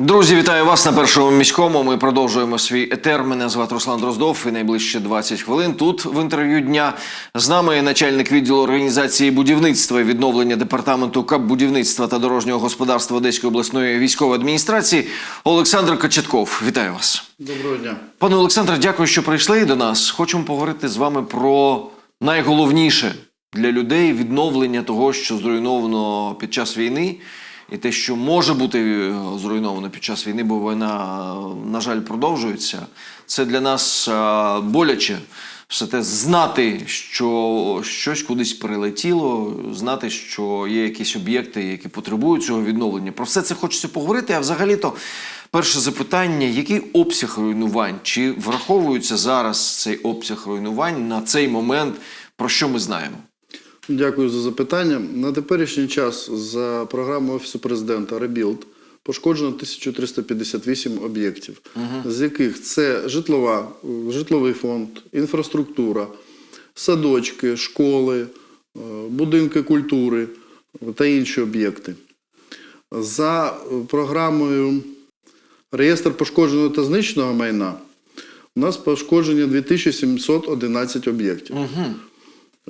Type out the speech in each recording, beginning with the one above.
Друзі, вітаю вас на першому міському. Ми продовжуємо свій етер. Мене звати Руслан Дроздов. І найближче 20 хвилин тут в інтерв'ю дня з нами начальник відділу організації будівництва і відновлення департаменту КАП будівництва та дорожнього господарства Одеської обласної військової адміністрації Олександр Кочетков. Вітаю вас. Доброго дня. Пане Олександре, дякую, що прийшли до нас. Хочемо поговорити з вами про найголовніше для людей відновлення того, що зруйновано під час війни, і те, що може бути е, зруйновано під час війни, бо війна, е, на жаль, продовжується. Це для нас е, боляче. Все те знати, що щось кудись прилетіло, знати, що є якісь об'єкти, які потребують цього відновлення. Про все це хочеться поговорити. А взагалі-то перше запитання: який обсяг руйнувань? Чи враховується зараз цей обсяг руйнувань на цей момент? Про що ми знаємо? Дякую за запитання. На теперішній час за програмою Офісу президента Ребілд пошкоджено 1358 об'єктів, з яких це житлова, житловий фонд, інфраструктура, садочки, школи, е, будинки культури та інші об'єкти. За е, програмою Реєстр пошкодженого та знищеного майна у нас пошкодження 2711 об'єктів.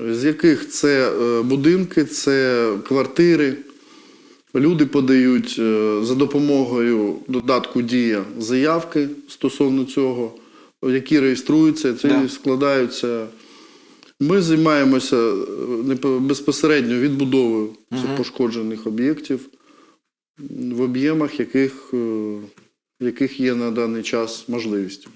З яких це е, будинки, це квартири. Люди подають е, за допомогою додатку Дія заявки стосовно цього, які реєструються, ці Да. складаються. Ми займаємося е, безпосередньо відбудовою цих пошкоджених об'єктів в об'ємах, яких, яких є на даний час можливість.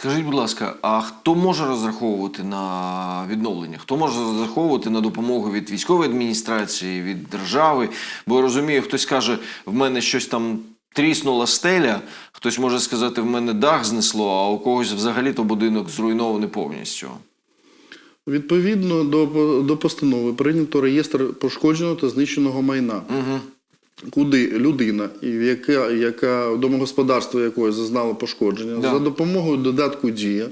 Скажіть, будь ласка, а хто може розраховувати на відновлення? Хто може розраховувати на допомогу від військової адміністрації, від держави? Бо я розумію, хтось каже, в мене щось там тріснула стеля, хтось може сказати, в мене дах знесло, а у когось взагалі то будинок зруйнований повністю. Відповідно до, до постанови прийнято реєстр пошкодженого та знищеного майна, Угу. Куди людина, яка, яка домогосподарство якої зазнало пошкодження, Да. за допомогою додатку Дія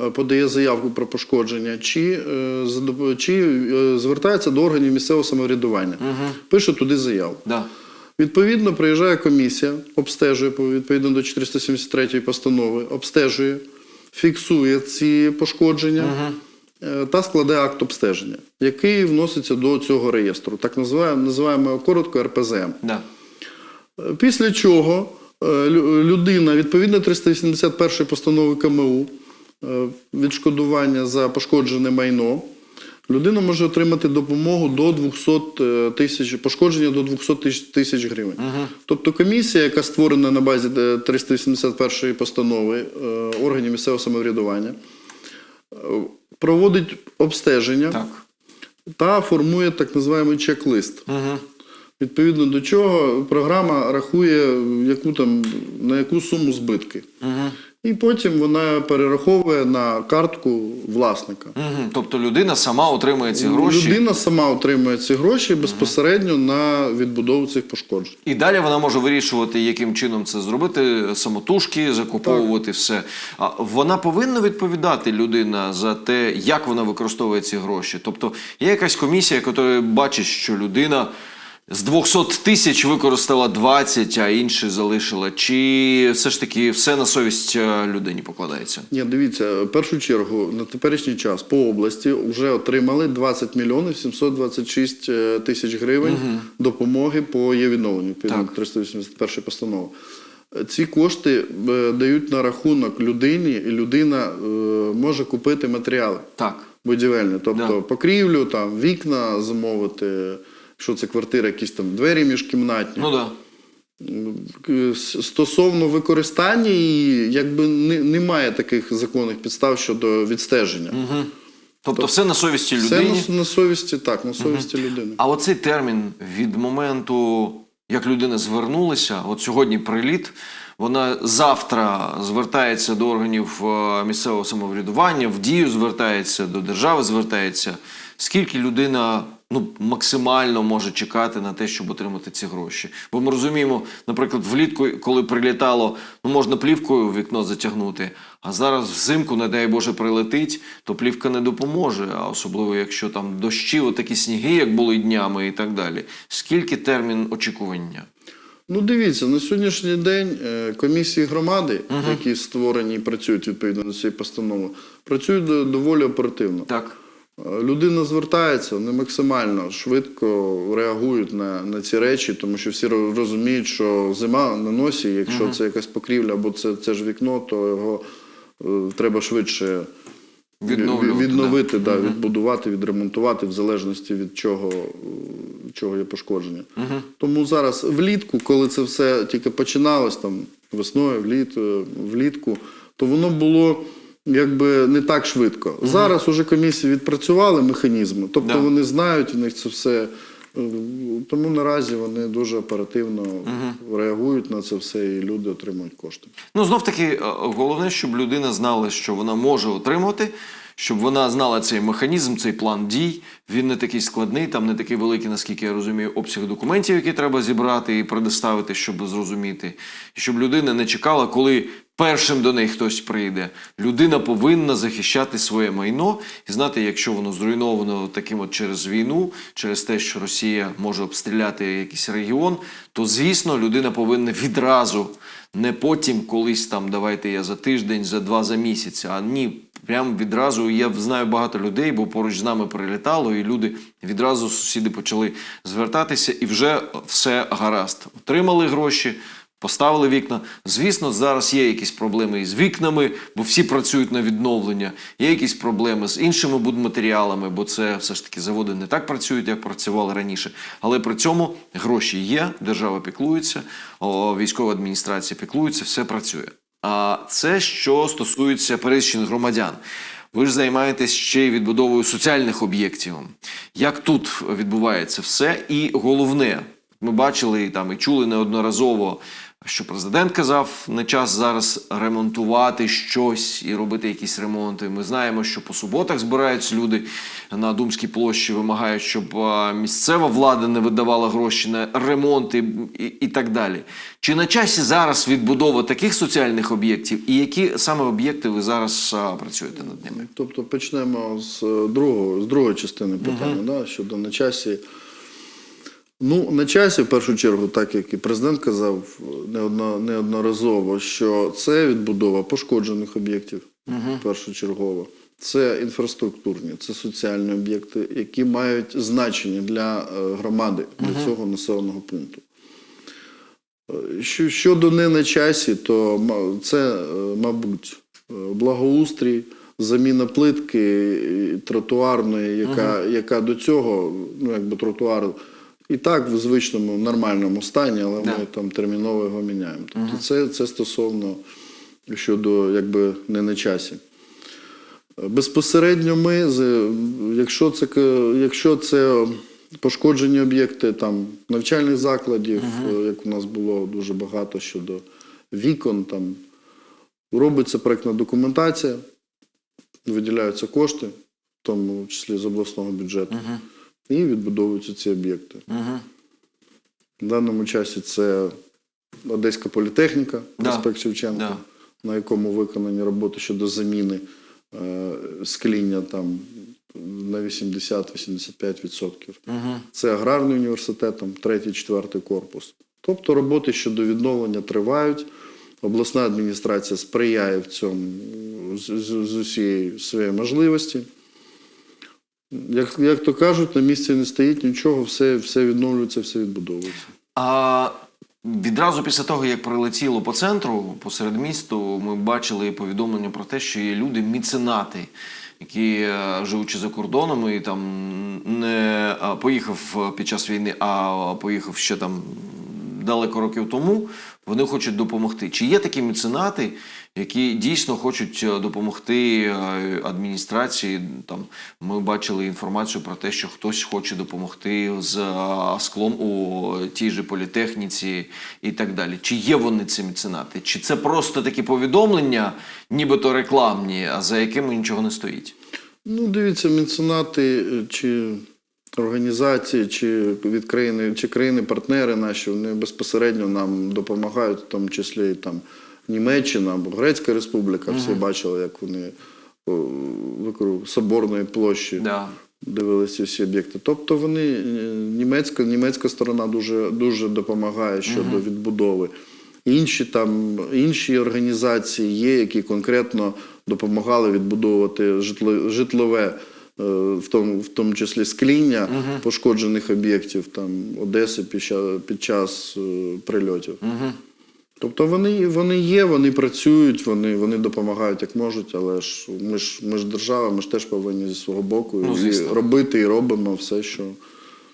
е, подає заявку про пошкодження, чи, е, чи е, звертається до органів місцевого самоврядування, пише туди заяву. Да. Відповідно, приїжджає комісія, обстежує відповідно до 473 постанови, обстежує, фіксує ці пошкодження е, та складає акт обстеження, який вноситься до цього реєстру. Так називаємо, називаємо його коротко РПЗМ. Да. Е, Після чого е, людина, відповідно 381 постанови КМУ, е, відшкодування за пошкоджене майно, людина може отримати допомогу до 200 е, тисяч, пошкодження до 200 тисяч- гривень. Тобто комісія, яка створена на базі е, 381 постанови е, органів місцевого самоврядування, е, проводить обстеження Так. та формує так називаємо чек-лист. Угу. Відповідно до чого програма рахує, яку там, на яку суму збитки. Угу. І потім вона перераховує на картку власника. Угу. Тобто людина сама отримує ці гроші. Людина сама отримує ці гроші безпосередньо на відбудову цих пошкоджень. І далі вона може вирішувати, яким чином це зробити, самотужки, закуповувати все. А вона повинна відповідати людина за те, як вона використовує ці гроші. Тобто є якась комісія, яка бачить, що людина з 200 тисяч використала 20, а інші залишила. Чи все ж таки все на совість е, людині покладається? Ні, дивіться, в першу чергу на теперішній час по області вже отримали 20 мільйонів 726 е, тисяч гривень допомоги по є відновленню відповідно Так. до 381 постанови. Е, Ці кошти е, дають на рахунок людині, і людина е, може купити матеріали Так. будівельні, тобто Да. покрівлю, там вікна замовити. Якщо це квартира, якісь там двері міжкімнатні. Ну. Да. Стосовно використання її, якби не, немає таких законних підстав щодо відстеження. Угу. Тобто все на совісті Все людині. на, на совісті, так, на совісті людини. А оцей термін від моменту, як людина звернулася, от сьогодні приліт, вона завтра звертається до органів е, місцевого самоврядування, в дію звертається, до держави звертається. Скільки людина ну, максимально може чекати на те, щоб отримати ці гроші? Бо ми розуміємо, наприклад, влітку, коли прилітало, ну можна плівкою в вікно затягнути, а зараз взимку, не дай Боже, прилетить, то плівка не допоможе, а особливо якщо там дощі, отакі сніги, як були днями і так далі. Скільки термін очікування? Ну, дивіться, на сьогоднішній день е, комісії громади, які створені і працюють відповідно до цієї постанови, працюють доволі оперативно. Так. Е, Людина звертається, вони максимально швидко реагують на, на ці речі, тому що всі розуміють, що зима на носі, якщо це якась покрівля або це, це ж вікно, то його е, треба швидше Відновлювати, відновити, да. відбудувати, відремонтувати, в залежності від чого, е, чого є пошкодження. Тому зараз влітку, коли це все тільки починалось, там весною, вліт, е, влітку, то воно було якби не так швидко. Зараз уже комісії відпрацювали механізми, тобто Да. вони знають, у них це все. е, Тому наразі вони дуже оперативно реагують на це все, і люди отримують кошти. Ну, знов таки, е, головне, щоб людина знала, що вона може отримати, щоб вона знала цей механізм, цей план дій. Він не такий складний, там не такий великий, наскільки я розумію, обсяг документів, які треба зібрати і предоставити, щоб зрозуміти. І щоб людина не чекала, коли першим до неї хтось прийде. Людина повинна захищати своє майно і знати, якщо воно зруйновано таким от через війну, через те, що Росія може обстріляти якийсь регіон, то звісно людина повинна відразу, не потім колись там давайте я за тиждень, за два, за місяць, а ні. Прямо відразу я знаю багато людей, бо поруч з нами прилітало, і люди відразу сусіди почали звертатися, і вже все гаразд. Отримали гроші, Поставили вікна. Звісно, зараз є якісь проблеми із вікнами, бо всі працюють на відновлення. Є якісь проблеми з іншими будматеріалами, бо це все ж таки заводи не так працюють, як працювали раніше. Але при цьому гроші є, держава піклується, військова адміністрація піклується, все працює. А це що стосується пересічних громадян. Ви ж займаєтесь ще й відбудовою соціальних об'єктів. Як тут відбувається все? І головне, ми бачили там і чули неодноразово, що президент казав не час зараз ремонтувати щось і робити якісь ремонти. Ми знаємо, що по суботах збираються люди на Думській площі, вимагають, щоб місцева влада не видавала гроші на ремонти і, і так далі. Чи на часі зараз відбудова таких соціальних об'єктів, і які саме об'єкти ви зараз а, працюєте над ними? Тобто почнемо з е, другого, з другої частини питання, да, щодо на часі. Ну, на часі, в першу чергу, так як і президент казав неодно, неодноразово, що це відбудова пошкоджених об'єктів першочергово. Це інфраструктурні, це соціальні об'єкти, які мають значення для е, громади, для цього населеного пункту. Е, Щодо не на часі, то це, е, мабуть, благоустрій, заміна плитки тротуарної, яка, яка до цього, ну якби тротуар і так в звичному нормальному стані, але Да. ми там терміново його міняємо. Тобто це, це стосовно щодо якби не на часі. Безпосередньо ми, якщо це, якщо це пошкоджені об'єкти там, навчальних закладів, е, як у нас було дуже багато щодо вікон, там, робиться проєктна документація, виділяються кошти, в тому числі з обласного бюджету, і відбудовуються ці об'єкти. Угу. В даному часі це Одеська політехніка, Да. проспект Шевченка, Да. на якому виконані роботи щодо заміни е, скління там на 80-85%. Угу. Це аграрний університет, там, третій, четвертий корпус. Тобто роботи щодо відновлення тривають. Обласна адміністрація сприяє в цьому з, з, з усієї своєї можливості. Як, як то кажуть, на місці не стоїть нічого, все, все відновлюється, все відбудовується. А відразу після того, як прилетіло по центру, посеред місту, ми бачили повідомлення про те, що є люди міценати, які, е, живучи за кордоном, і там не поїхав під час війни, а поїхав ще там далеко років тому. Вони хочуть допомогти. Чи є такі меценати, які дійсно хочуть е, допомогти е, адміністрації? Там ми бачили інформацію про те, що хтось хоче допомогти з е, склом у тій же політехніці і так далі. Чи є вони ці меценати? Чи це просто такі повідомлення, нібито рекламні, а за якими нічого не стоїть? Ну, дивіться, меценати чи організації, чи від країни, чи країни-партнери наші, вони безпосередньо нам допомагають, в тому числі і там Німеччина або Грецька Республіка. Всі бачили, як вони о, Соборної площі Да. дивилися всі об'єкти. Тобто вони е, німецька, німецька сторона дуже, дуже допомагає щодо відбудови. Інші там інші організації є, які конкретно допомагали відбудовувати житлове, е, в тому, в тому числі скління пошкоджених об'єктів там Одеси під час, під час е, прильотів. Тобто вони, вони є, вони працюють, вони, вони допомагають як можуть, але ж ми ж ми ж держава, ми ж теж повинні зі свого боку Ну, і робити і робимо все, що,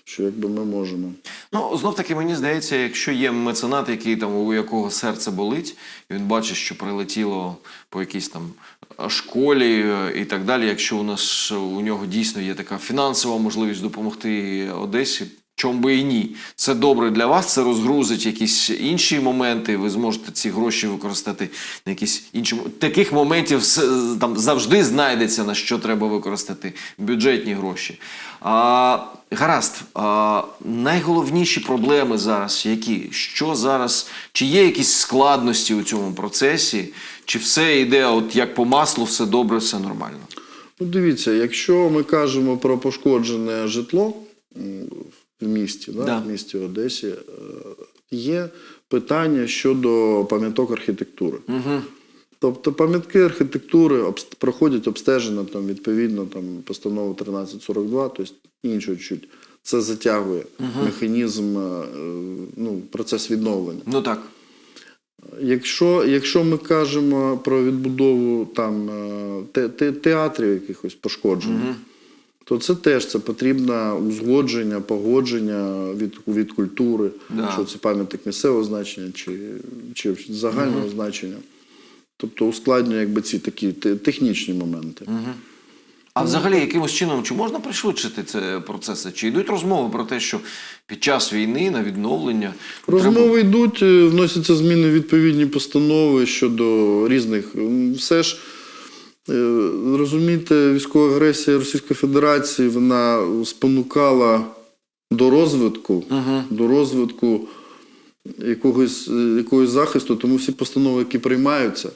що якби ми можемо. Ну, знов таки, мені здається, якщо є меценат, який там у якого серце болить, і він бачить, що прилетіло по якійсь там школі е, і так далі. Якщо у нас у нього дійсно є така фінансова можливість допомогти Одесі. Чому би і ні? Це добре для вас, це розгрузить якісь інші моменти. Ви зможете ці гроші використати на якісь інші таких моментів там завжди знайдеться на що треба використати бюджетні гроші. А, гаразд, а, найголовніші проблеми зараз які? Що зараз? Чи є якісь складності у цьому процесі? Чи все йде от як по маслу, все добре, все нормально? Ну, дивіться, якщо ми кажемо про пошкоджене житло в місті, да, Да. в місті Одесі, е, є питання щодо пам'яток архітектури. Угу. Тобто пам'ятки архітектури обст- проходять обстеження там, відповідно там, постанови 1342, тобто інше чуть. Це затягує механізм, е, ну, процес відновлення. Ну так. Якщо, якщо ми кажемо про відбудову там, е, те, те, театрів якихось пошкоджених, то це теж це потрібне узгодження, погодження від, від культури, Да. що це пам'ятник місцевого значення чи, чи загального значення. Тобто ускладнює якби, ці такі технічні моменти. А взагалі, якимось чином, чи можна пришвидшити це процеси? Чи йдуть розмови про те, що під час війни на відновлення Розмови йдуть, е, вносяться зміни в відповідні постанови щодо різних. Все ж розумієте, військова агресія Російської Федерації вона спонукала до розвитку, до розвитку якогось, е, якогось захисту, тому всі постанови, які приймаються,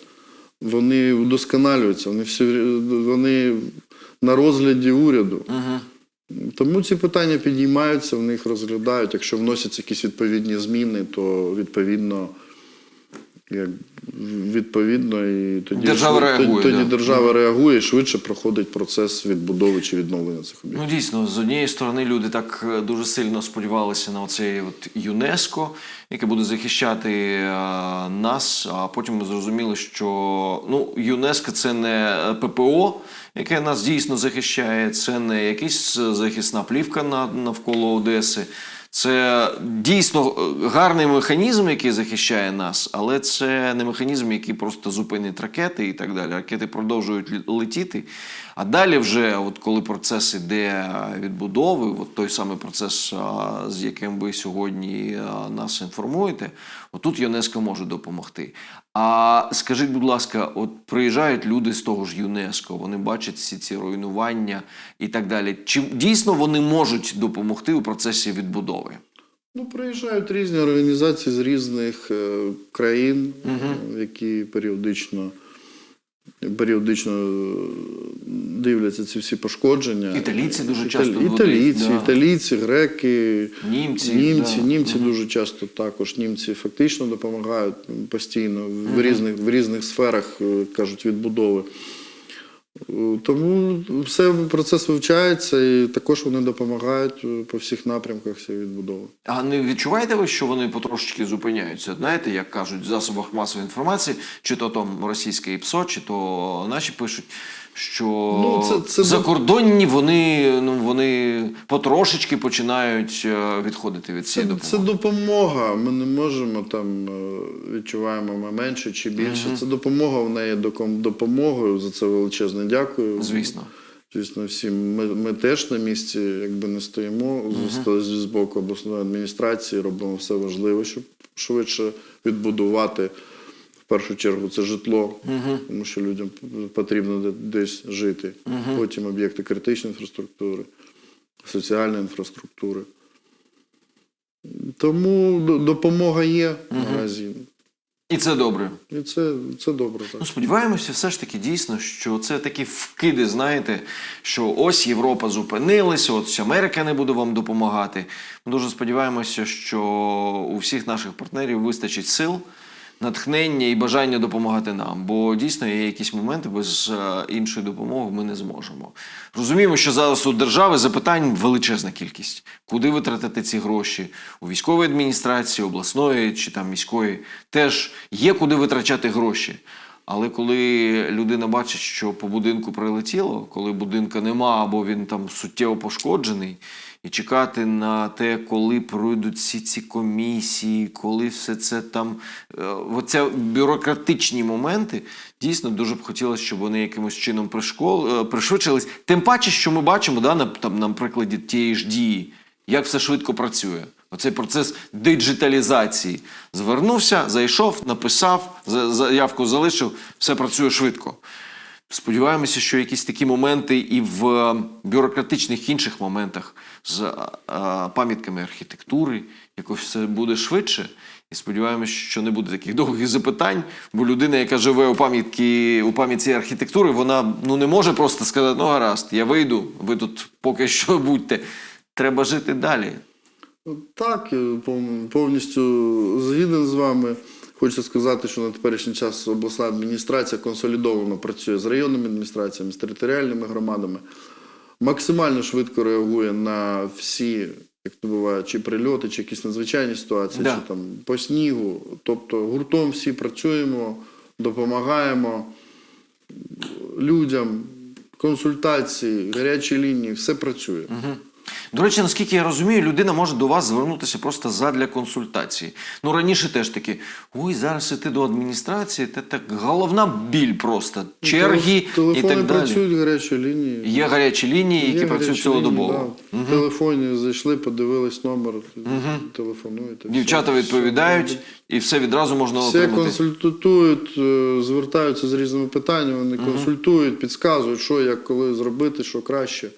вони вдосконалюються, вони всі вони на розгляді уряду. Угу. Тому ці питання підіймаються, в них розглядають. Якщо вносяться якісь відповідні зміни, то відповідно, як, відповідно і тоді, Держава реагує, тоді да. держава реагує, швидше проходить процес відбудови чи відновлення цих об'єктів. Ну дійсно, з однієї сторони, люди так е, дуже сильно сподівалися на оцей от ЮНЕСКо, яке буде захищати е, нас. А потім ми зрозуміли, що ну ЮНЕСКо це не ППО, яке нас дійсно захищає, це не якась е, захисна плівка на- навколо Одеси. Це дійсно е, гарний механізм, який захищає нас, але це не механізм, який просто зупинить ракети і так далі. Ракети продовжують летіти. А далі, вже, от коли процес іде відбудови, от той самий процес, з яким ви сьогодні нас інформуєте, отут ЮНЕСКО може допомогти. А скажіть, будь ласка, от приїжджають люди з того ж ЮНЕСКО, вони бачать всі ці руйнування і так далі. Чи дійсно вони можуть допомогти у процесі відбудови? Ну, приїжджають різні організації з різних е, країн, угу. які періодично, періодично е, дивляться ці всі пошкодження. Італійці дуже Італі- часто Італійці, да. італійці, греки, Німці, німці, да. німці дуже часто також. Німці фактично допомагають постійно в різних, в різних сферах, е, кажуть, відбудови. Тому все процес вивчається і також вони допомагають е, по всіх напрямках цієї відбудови. А не відчуваєте ви, що вони потрошечки зупиняються? Знаєте, як кажуть в засобах масової інформації, чи то там російське ІПСО, чи то наші пишуть, що Ну, це- це закордонні вони, ну, вони потрошечки починають е, відходити від Це, цієї допомоги. це допомога. Ми не можемо там е, відчуваємо ми менше чи більше. Це допомога в неї допомогою. За це величезне дякую. Звісно. Звісно, всім. Ми, ми теж на місці, якби не стоїмо з, з боку обласної адміністрації, робимо все важливе, щоб швидше відбудувати. Першу чергу це житло, тому що людям потрібно десь жити. Потім об'єкти критичної інфраструктури, соціальної інфраструктури. Тому допомога є наразі. І це добре. І це, це добре. Так. Ну, сподіваємося, все ж таки дійсно, що це такі вкиди, знаєте, що ось Європа зупинилася, от ось Америка не буде вам допомагати. Ми дуже сподіваємося, що у всіх наших партнерів вистачить сил, натхнення і бажання допомагати нам. Бо дійсно є якісь моменти, без е, іншої допомоги ми не зможемо. Розуміємо, що зараз у держави запитань величезна кількість. Куди витратити ці гроші? У військової адміністрації, обласної чи там міської теж є куди витрачати гроші. Але коли людина бачить, що по будинку прилетіло, коли будинка нема або він там суттєво пошкоджений, і чекати на те, коли пройдуть всі ці комісії, коли все це там, е, оце бюрократичні моменти, дійсно дуже б хотілося, щоб вони якимось чином пришкол, е, пришвидшились. Тим паче, що ми бачимо, да, на, там, на прикладі тієї ж дії, як все швидко працює. Оцей процес диджиталізації. Звернувся, зайшов, написав, заявку залишив, все працює швидко. Сподіваємося, що якісь такі моменти і в е, бюрократичних інших моментах з е, е, пам'ятками архітектури якось все буде швидше. І сподіваємося, що не буде таких довгих запитань, бо людина, яка живе у пам'ятки у пам'ятці архітектури, вона ну не може просто сказати: ну гаразд, я вийду, ви тут поки що будьте. Треба жити далі. Так, повністю згіден з вами. Хочу сказати, що на теперішній час обласна адміністрація консолідовано працює з районними адміністраціями, з територіальними громадами, максимально швидко реагує на всі, як то буває, чи прильоти, чи якісь надзвичайні ситуації, Да. чи там по снігу. Тобто гуртом всі працюємо, допомагаємо людям, консультації, гарячі лінії, все працює. До речі, наскільки я розумію, людина може до вас звернутися просто задля консультації. Ну раніше теж таки, ой, зараз іти до адміністрації, це так головна біль просто. Черги Телефони і так далі. працюють, гарячі лінії. Є гарячі лінії, які Є працюють цілодобово. лінії, да. В телефоні зайшли, подивились номер, телефонуєте. Дівчата все, відповідають, все. і все відразу можна Все отримати. консультують, е, звертаються з різними питаннями, вони консультують, підказують, що, як, коли зробити, що краще.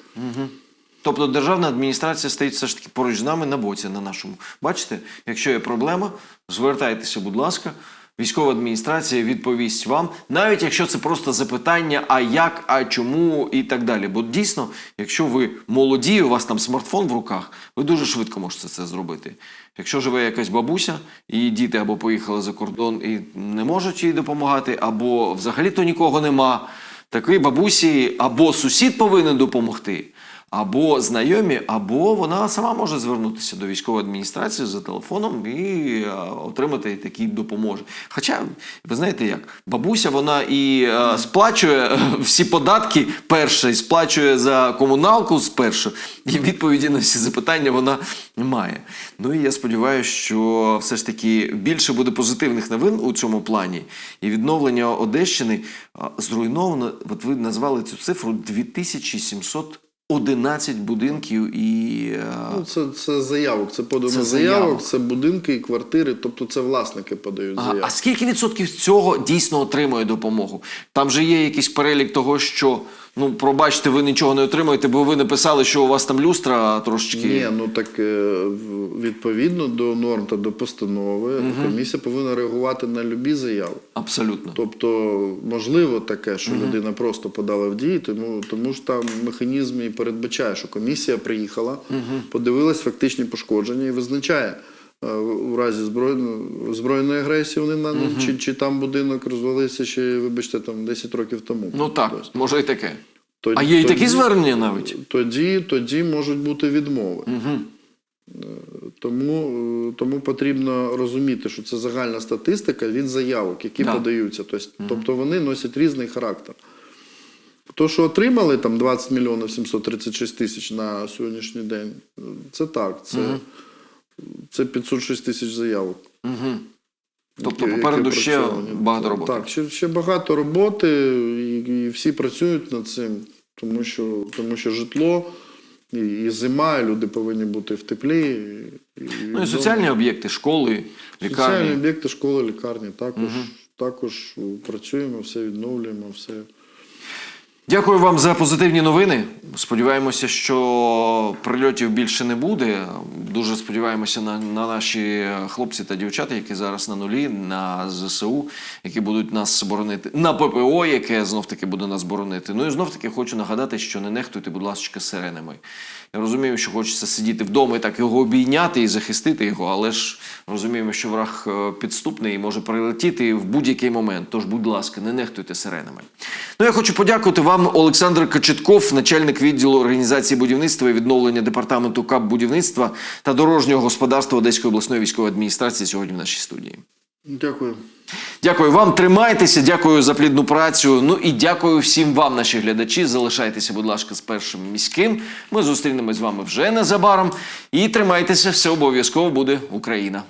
Тобто державна адміністрація стоїть все ж таки поруч з нами на боці на нашому. Бачите, якщо є проблема, звертайтеся, будь ласка. Військова адміністрація відповість вам, навіть якщо це просто запитання, а як, а чому і так далі. Бо дійсно, якщо ви молоді, у вас там смартфон в руках, ви дуже швидко можете це зробити. Якщо живе якась бабуся, і діти або поїхали за кордон і не можуть їй допомагати, або взагалі-то нікого нема, такій бабусі або сусід повинен допомогти, або знайомі, або вона сама може звернутися до військової адміністрації за телефоном і е, отримати такі допомоги. Хоча, ви знаєте як, бабуся вона і е, сплачує е, всі податки перше, і сплачує за комуналку спершу, і відповіді на всі запитання вона має. Ну і я сподіваюся, що все ж таки більше буде позитивних новин у цьому плані. І відновлення Одещини зруйновано, от ви назвали цю цифру 2711 будинків і. е, Ну, це, це заявок, це подано Це заявок, заявок. це будинки і квартири, тобто це власники подають заявки. а скільки відсотків цього дійсно отримує допомогу? Там же є якийсь перелік того, що ну пробачте, ви нічого не отримуєте, бо ви написали, що у вас там люстра трошечки. Ні, ну так е, відповідно до норм та до постанови комісія повинна реагувати на любі заяви. Абсолютно. Тобто, можливо таке, що людина просто подала в дії, тому, тому ж там механізм і передбачає, що комісія приїхала, подивилась фактичні пошкодження і визначає. У разі збройної, збройної агресії вони на чи, чи там будинок розвалився ще, вибачте, там 10 років тому. Ну так, може і таке. Тоді- а є і такі звернення навіть. Тоді, тоді можуть бути відмови. Угу. Тому, е, тому потрібно розуміти, що це загальна статистика від заявок, які Да. подаються. Тобто, тобто вони носять різний характер. То, що отримали там 20 мільйонів 736 тисяч на сьогоднішній день, е, це так. Це, це 506 тисяч заявок. Угу. Тобто які- попереду які ще багато роботи. Так, ще, ще багато роботи, і, і всі працюють над цим, тому що, тому що житло і, і зима, і люди повинні бути в теплі. І, і Ну і соціальні об'єкти, школи, лікарні. Соціальні об'єкти, школи, лікарні також, також працюємо, все відновлюємо, все. Дякую вам за позитивні новини. Сподіваємося, що прильотів більше не буде. Дуже сподіваємося на, на наші хлопці та дівчата, які зараз на нулі, на ЗСУ, які будуть нас боронити, на ППО, яке знов таки буде нас боронити. Ну і знов таки хочу нагадати, що не нехтуйте, будь ласка, сиренами. Я розумію, що хочеться сидіти вдома і так його обійняти і захистити його, але ж розуміємо, що враг е, підступний і може прилетіти в будь-який момент. Тож, будь ласка, не нехтуйте сиренами. Ну, я хочу подякувати вам, Олександр Кочетков, начальник відділу організації будівництва і відновлення департаменту КАП будівництва та дорожнього господарства Одеської обласної військової адміністрації сьогодні в нашій студії. Дякую. Дякую вам, тримайтеся, дякую за плідну працю. Ну і дякую всім вам, наші глядачі. Залишайтеся, будь ласка, з першим міським. Ми зустрінемось з вами вже незабаром. І тримайтеся, все обов'язково буде Україна.